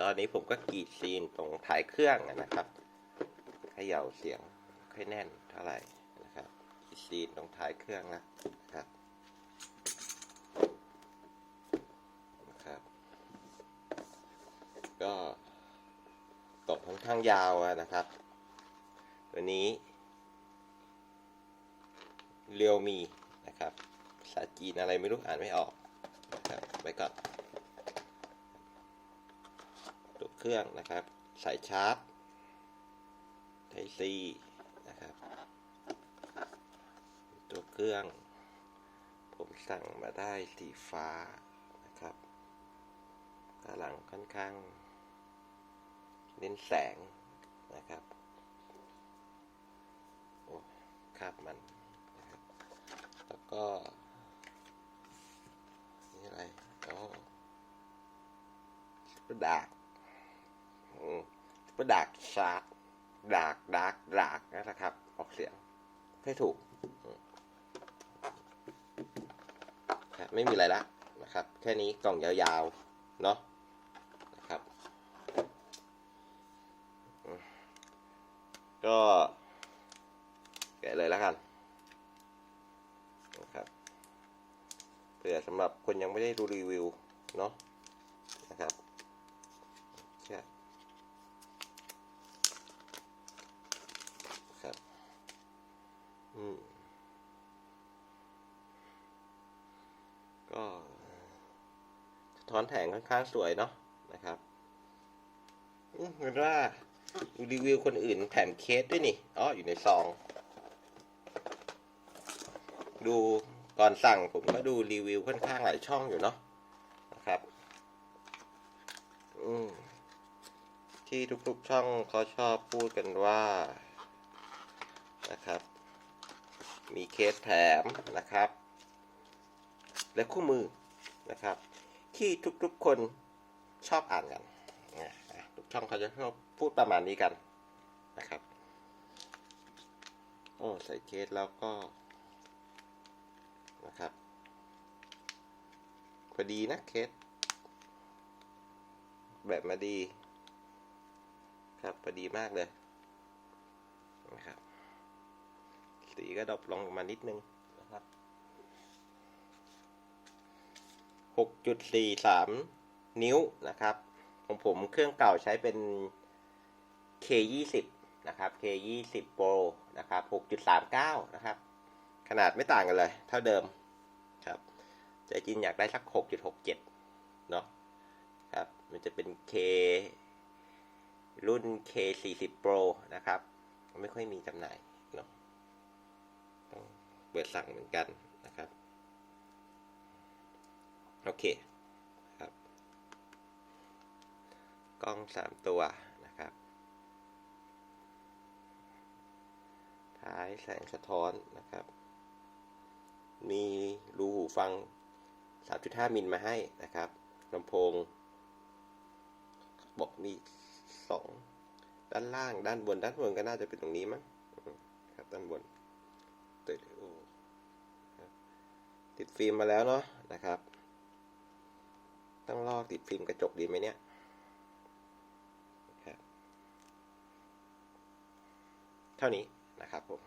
ตอนนี้ผมก็กรีดซีนตรงท้ายเครื่องนะครับเขย่าเสียงค่อยแน่นเท่าไหร่นะครับกรีดซีนตรงท้ายเครื่องนะครับนะครับ ก็ตกค่อนข้างยาวนะครับ ตัวนี้เรียวมีนะครับภาษาจีนอะไรไม่รู้อ่านไม่ออกนะครับไว้ก่อน ตัวเค รื่องนะครับ สายชาร์จไทซีนะครับ ตัวเครื่อง ผมสั่งมาได้สีฟ้านะครับกระหลังค่อนข้างเน้นแสงนะครับโอ้คาบมันนะครับแล้วก็ นี่อะไรอ๋อสปดา ร์กสปดาร์กชาร์กดาร์กดาร์กดาร์กนะครับ ออกเสียงให้ถูกครับไม่มีอะไรละนะครับ แค่นี้กล่องยาวๆ เนาะนะครับ ก็แกะเลยแล้วกันนะครับเผื่อสำหรับคนยังไม่ได้ดูรีวิว เนาะนะครับแค่ครับอืม ก็สะท้อนแถงค่อนข้างสวยเนาะนะครับอืมเห็นว่ารีวิวคนอื่นแถมเคสด้วยนี่อ๋ออยู่ในซอง ดูก่อนสั่งผมก็ดูรีวิวค่อนข้างหลายช่องอยู่เนาะนะครับที่ทุกๆช่องเขาชอบพูดกันว่านะครับ มีเคสแถมนะครับ และคู่มือนะครับ ที่ทุกๆคนชอบอ่านกันทุกช่องเขาจะชอบพูดประมาณนี้กันนะครับโอ้ใส่เคสแล้วก็นะครับพอดีนะเคสแบบมาดี ครับพอดีมากเลยนะครับสีก็ดรอปลงมานิดนึงนะครับ หกจุดสี่สามนิ้วนะครับของผมเครื่องเก่าใช้เป็น K20 นะครับ K20 Pro นะครับ 6.39 นะครับ ขนาดไม่ต่างกันเลย เท่าเดิมครับใจจริงอยากได้สัก 6.67 เนาะครับ มันจะเป็น K รุ่น K40 Pro นะครับ ไม่ค่อยมีจำหน่ายเนาะต้องเปิดสั่งเหมือนกันนะครับ โอเคครับ กล้องสามตัวนะครับ ท้ายแสงสะท้อนนะครับ มีรูหูฟัง 3.5 มิลมาให้นะครับลำโพง บอกมีสองด้านล่างด้านบน ด้านบนก็น่าจะเป็นตรงนี้มั้งครับด้านบนตยโอติดฟิล์มมาแล้วเนาะนะครับ ต้องลอกติดฟิล์มกระจกดีไหมเนี่ยครับเท่านี้นะครับผม